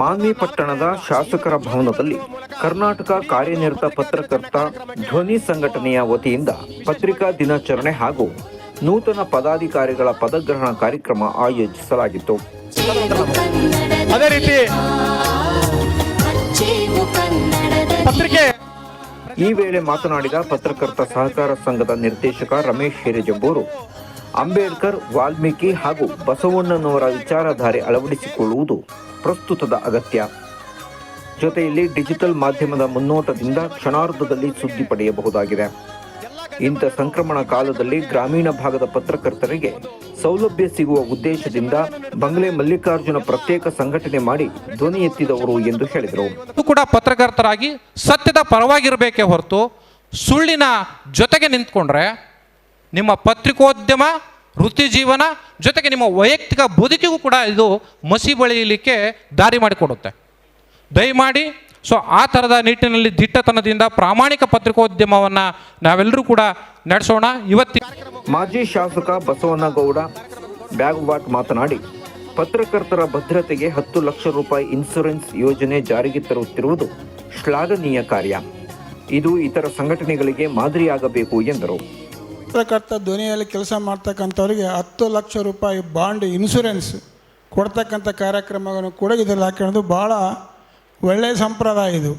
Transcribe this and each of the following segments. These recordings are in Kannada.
ಮಾನ್ವಿ ಪಟ್ಟಣದ ಶಾಸಕರ ಭವನದಲ್ಲಿ ಕರ್ನಾಟಕ ಕಾರ್ಯನಿರತ ಪತ್ರಕರ್ತ ಧ್ವನಿ ಸಂಘಟನೆಯ ವತಿಯಿಂದ ಪತ್ರಿಕಾ ದಿನಾಚರಣೆ ಹಾಗೂ ನೂತನ ಪದಾಧಿಕಾರಿಗಳ ಪದಗ್ರಹಣ ಕಾರ್ಯಕ್ರಮ ಆಯೋಜಿಸಲಾಗಿತ್ತು. ಅದೇ ರೀತಿ ಪತ್ರಿಕೆ ಈ ವೇಳೆ ಮಾತನಾಡಿದ ಪತ್ರಕರ್ತ ಸಹಕಾರ ಸಂಘದ ನಿರ್ದೇಶಕ ರಮೇಶ್ ಹಿರೇಜಂಬೂರು ಅಂಬೇಡ್ಕರ್ ವಾಲ್ಮೀಕಿ ಹಾಗೂ ಬಸವಣ್ಣನವರ ವಿಚಾರಧಾರೆ ಅಳವಡಿಸಿಕೊಳ್ಳುವುದು ಪ್ರಸ್ತುತದ ಅಗತ್ಯ. ಜೊತೆಯಲ್ಲಿ ಡಿಜಿಟಲ್ ಮಾಧ್ಯಮದ ಮುನ್ನೋಟದಿಂದ ಕ್ಷಣಾರ್ಧದಲ್ಲಿ ಸುದ್ದಿ ಪಡೆಯಬಹುದಾಗಿದೆ. ಇಂಥ ಸಂಕ್ರಮಣ ಕಾಲದಲ್ಲಿ ಗ್ರಾಮೀಣ ಭಾಗದ ಪತ್ರಕರ್ತರಿಗೆ ಸೌಲಭ್ಯ ಸಿಗುವ ಉದ್ದೇಶದಿಂದ ಬಂಗ್ಲೆ ಮಲ್ಲಿಕಾರ್ಜುನ ಪ್ರತ್ಯೇಕ ಸಂಘಟನೆ ಮಾಡಿ ಧ್ವನಿ ಎತ್ತಿದವರು ಎಂದು ಹೇಳಿದರು. ಕೂಡ ಪತ್ರಕರ್ತರಾಗಿ ಸತ್ಯದ ಪರವಾಗಿರಬೇಕೇ ಹೊರತು ಸುಳ್ಳಿನ ಜೊತೆಗೆ ನಿಂತ್ಕೊಂಡ್ರೆ ನಿಮ್ಮ ಪತ್ರಿಕೋದ್ಯಮ ವೃತ್ತಿ ಜೀವನ ಜೊತೆಗೆ ನಿಮ್ಮ ವೈಯಕ್ತಿಕ ಬದುಕಿಗೂ ಕೂಡ ಇದು ಮಸಿ ಬಳಿಯಲಿಕ್ಕೆ ದಾರಿ ಮಾಡಿಕೊಡುತ್ತೆ. ದಯಮಾಡಿ, ಸೊ ಆ ಥರದ ನಿಟ್ಟಿನಲ್ಲಿ ದಿಟ್ಟತನದಿಂದ ಪ್ರಾಮಾಣಿಕ ಪತ್ರಿಕೋದ್ಯಮವನ್ನು ನಾವೆಲ್ಲರೂ ಕೂಡ ನಡೆಸೋಣ. ಇವತ್ತಿನ ಮಾಜಿ ಶಾಸಕ ಬಸವನಗೌಡ ಬ್ಯಾಗ್ವಾಟ್ ಮಾತನಾಡಿ, ಪತ್ರಕರ್ತರ ಭದ್ರತೆಗೆ ಹತ್ತು ಲಕ್ಷ ರೂಪಾಯಿ ಇನ್ಸೂರೆನ್ಸ್ ಯೋಜನೆ ಜಾರಿಗೆ ತರುತ್ತಿರುವುದು ಶ್ಲಾಘನೀಯ ಕಾರ್ಯ. ಇದು ಇತರ ಸಂಘಟನೆಗಳಿಗೆ ಮಾದರಿಯಾಗಬೇಕು ಎಂದರು. ಪತ್ರಕರ್ತ ಧ್ವನಿಯಲ್ಲಿ ಕೆಲಸ ಮಾಡ್ತಕ್ಕಂಥವ್ರಿಗೆ ಹತ್ತು ಲಕ್ಷ ರೂಪಾಯಿ ಬಾಂಡ್ ಇನ್ಶೂರೆನ್ಸ್ ಕೊಡ್ತಕ್ಕಂಥ ಕಾರ್ಯಕ್ರಮಗಳನ್ನು ಕೂಡ ಇದರಲ್ಲಿ ಹಾಕೊಳ್ಳೋದು ಭಾಳ ಒಳ್ಳೆಯ ಸಂಪ್ರದಾಯ ಇದು.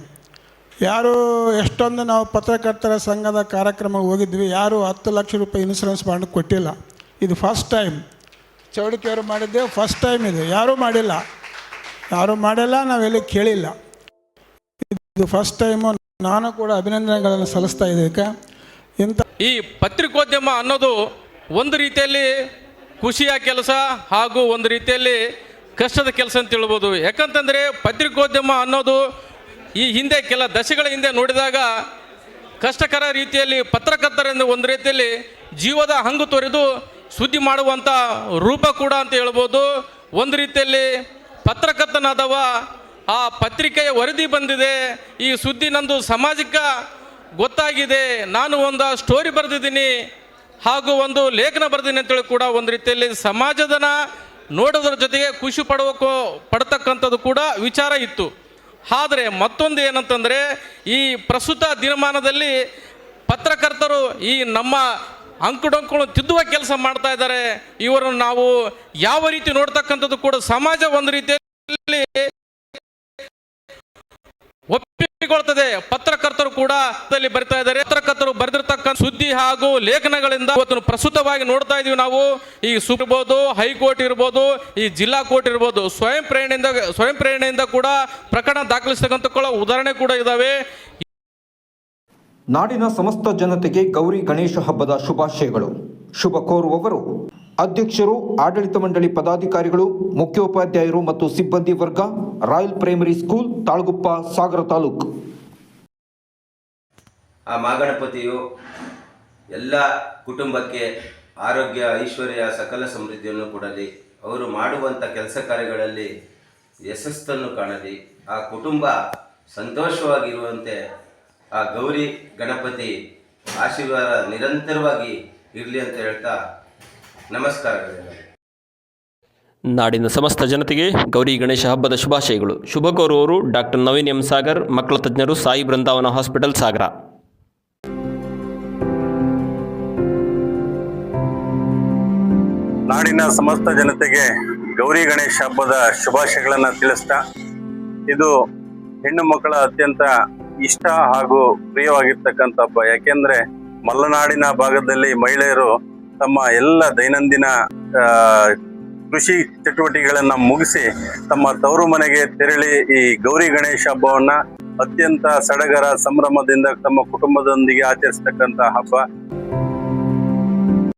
ಯಾರು ಎಷ್ಟೊಂದು ನಾವು ಪತ್ರಕರ್ತರ ಸಂಘದ ಕಾರ್ಯಕ್ರಮ ಹೋಗಿದ್ವಿ, ಯಾರು ಹತ್ತು ಲಕ್ಷ ರೂಪಾಯಿ ಇನ್ಶೂರೆನ್ಸ್ ಬಾಂಡ್ ಕೊಟ್ಟಿಲ್ಲ. ಇದು ಫಸ್ಟ್ ಟೈಮ್ ಚೌಡಿಕೆಯವರು ಮಾಡಿದ್ದೆ ಫಸ್ಟ್ ಟೈಮ್ ಇದು. ಯಾರೂ ಮಾಡಿಲ್ಲ. ಯಾರೂ ಮಾಡಿಲ್ಲ, ನಾವೆಲ್ಲಿ ಕೇಳಿಲ್ಲ. ಇದು ಫಸ್ಟ್ ಟೈಮು ನಾನು ಕೂಡ ಅಭಿನಂದನೆಗಳನ್ನು ಸಲ್ಲಿಸ್ತಾ ಇದ್ದೀಕ ಇಂಥ ಈ ಪತ್ರಿಕೋದ್ಯಮ ಅನ್ನೋದು ಒಂದು ರೀತಿಯಲ್ಲಿ ಖುಷಿಯ ಕೆಲಸ ಹಾಗೂ ಒಂದು ರೀತಿಯಲ್ಲಿ ಕಷ್ಟದ ಕೆಲಸ ಅಂತ ಹೇಳ್ಬೋದು. ಯಾಕಂತಂದರೆ ಪತ್ರಿಕೋದ್ಯಮ ಅನ್ನೋದು ಈ ಹಿಂದೆ ಕೆಲ ದಶಗಳ ಹಿಂದೆ ನೋಡಿದಾಗ ಕಷ್ಟಕರ ರೀತಿಯಲ್ಲಿ ಪತ್ರಕರ್ತರಿಂದ ಒಂದು ರೀತಿಯಲ್ಲಿ ಜೀವದ ಹಂಗು ತೊರೆದು ಸುದ್ದಿ ಮಾಡುವಂಥ ರೂಪ ಕೂಡ ಅಂತ ಹೇಳ್ಬೋದು. ಒಂದು ರೀತಿಯಲ್ಲಿ ಪತ್ರಕರ್ತನಾದವ ಆ ಪತ್ರಿಕೆಯ ವರದಿ ಬಂದಿದೆ. ಈ ಸುದ್ದಿ ನಂದು ಸಾಮಾಜಿಕ ಗೊತ್ತಾಗಿದೆ, ನಾನು ಒಂದು ಸ್ಟೋರಿ ಬರೆದಿದ್ದೀನಿ ಹಾಗೂ ಒಂದು ಲೇಖನ ಬರೆದಿದ್ದೀನಿ ಅಂತೇಳಿ ಕೂಡ ಒಂದು ರೀತಿಯಲ್ಲಿ ಸಮಾಜದನ ನೋಡೋದ್ರ ಜೊತೆಗೆ ಖುಷಿ ಪಡುವಕ್ಕೂ ಪಡ್ತಕ್ಕಂಥದ್ದು ಕೂಡ ವಿಚಾರ ಇತ್ತು. ಆದರೆ ಮತ್ತೊಂದು ಏನಂತಂದರೆ, ಈ ಪ್ರಸ್ತುತ ದಿನಮಾನದಲ್ಲಿ ಪತ್ರಕರ್ತರು ಈ ನಮ್ಮ ಅಂಕುಡೊಂಕುಳು ತಿದ್ದುವ ಕೆಲಸ ಮಾಡ್ತಾ ಇದ್ದಾರೆ. ಇವರನ್ನು ನಾವು ಯಾವ ರೀತಿ ನೋಡ್ತಕ್ಕಂಥದ್ದು ಕೂಡ ಸಮಾಜ ಒಂದು ರೀತಿಯಲ್ಲಿ ಒಪ್ಪಿಕೊಳ್ತದೆ. ಪತ್ರಕರ್ತರು ಕೂಡ ಬರ್ತಾ ಇದ್ದಾರೆ. ಪತ್ರಕರ್ತರು ಬರೆದಿರ್ತಕ್ಕಂಥ ಸುದ್ದಿ ಹಾಗೂ ಲೇಖನಗಳಿಂದ ಇವತ್ತು ಪ್ರಸ್ತುತವಾಗಿ ನೋಡ್ತಾ ಇದೀವಿ ನಾವು. ಈ ಸುಪ್ ಇರ್ಬೋದು ಹೈಕೋರ್ಟ್ ಇರ್ಬೋದು, ಈ ಜಿಲ್ಲಾ ಕೋರ್ಟ್ ಇರ್ಬೋದು, ಸ್ವಯಂ ಪ್ರೇರಣೆಯಿಂದ ಸ್ವಯಂ ಪ್ರೇರಣೆಯಿಂದ ಕೂಡ ಪ್ರಕರಣ ದಾಖಲಿಸತಕ್ಕಂಥ ಉದಾಹರಣೆ ಕೂಡ ಇದಾವೆ. ನಾಡಿನ ಸಮಸ್ತ ಜನತೆಗೆ ಗೌರಿ ಗಣೇಶ ಹಬ್ಬದ ಶುಭಾಶಯಗಳು. ಶುಭ ಕೋರುವವರು ಅಧ್ಯಕ್ಷರು, ಆಡಳಿತ ಮಂಡಳಿ ಪದಾಧಿಕಾರಿಗಳು, ಮುಖ್ಯೋಪಾಧ್ಯಾಯರು ಮತ್ತು ಸಿಬ್ಬಂದಿ ವರ್ಗ Royal Primary School, Talaguppa Sagara taluk. ಆ ಮಾಗಣಪತಿಯು ಎಲ್ಲ ಕುಟುಂಬಕ್ಕೆ ಆರೋಗ್ಯ, ಐಶ್ವರ್ಯ, ಸಕಲ ಸಮೃದ್ಧಿಯನ್ನು ಕೊಡಲಿ. ಅವರು ಮಾಡುವಂಥ ಕೆಲಸ ಕಾರ್ಯಗಳಲ್ಲಿ ಯಶಸ್ಸನ್ನು ಕಾಣಲಿ. ಆ ಕುಟುಂಬ ಸಂತೋಷವಾಗಿರುವಂತೆ ಆ ಗೌರಿ ಗಣಪತಿ ಆಶೀರ್ವಾದ ನಿರಂತರವಾಗಿ ಇರಲಿ ಅಂತ ಹೇಳ್ತಾ ನಮಸ್ಕಾರಗಳು. ನಾಡಿನ ಸಮಸ್ತ ಜನತೆಗೆ ಗೌರಿ ಗಣೇಶ ಹಬ್ಬದ ಶುಭಾಶಯಗಳು. ಶುಭ ಕೋರುವವರು ಡಾಕ್ಟರ್ ನವೀನ್ ಎಂ ಸಾಗರ್, ಮಕ್ಕಳ ತಜ್ಞರು ಸಾಯಿ ಬೃಂದಾವನ ಹಾಸ್ಪಿಟಲ್ ಸಾಗರ. ನಾಡಿನ ಸಮಸ್ತ ಜನತೆಗೆ ಗೌರಿ ಗಣೇಶ ಹಬ್ಬದ ಶುಭಾಶಯಗಳನ್ನು ತಿಳಿಸ್ತಾ, ಇದು ಹೆಣ್ಣು ಮಕ್ಕಳ ಅತ್ಯಂತ ಇಷ್ಟ ಹಾಗೂ ಪ್ರಿಯವಾಗಿರ್ತಕ್ಕಂಥ ಹಬ್ಬ. ಯಾಕೆಂದ್ರೆ ಮಲೆನಾಡಿನ ಭಾಗದಲ್ಲಿ ಮಹಿಳೆಯರು ತಮ್ಮ ಎಲ್ಲ ದೈನಂದಿನ ಕೃಷಿ ಚಟುವಟಿಕೆಗಳನ್ನ ಮುಗಿಸಿ ತಮ್ಮ ತವರು ಮನೆಗೆ ತೆರಳಿ ಈ ಗೌರಿ ಗಣೇಶ ಹಬ್ಬವನ್ನ ಅತ್ಯಂತ ಸಡಗರ ಸಂಭ್ರಮದಿಂದ ತಮ್ಮ ಕುಟುಂಬದೊಂದಿಗೆ ಆಚರಿಸ್ತಕ್ಕಂಥ ಹಬ್ಬ.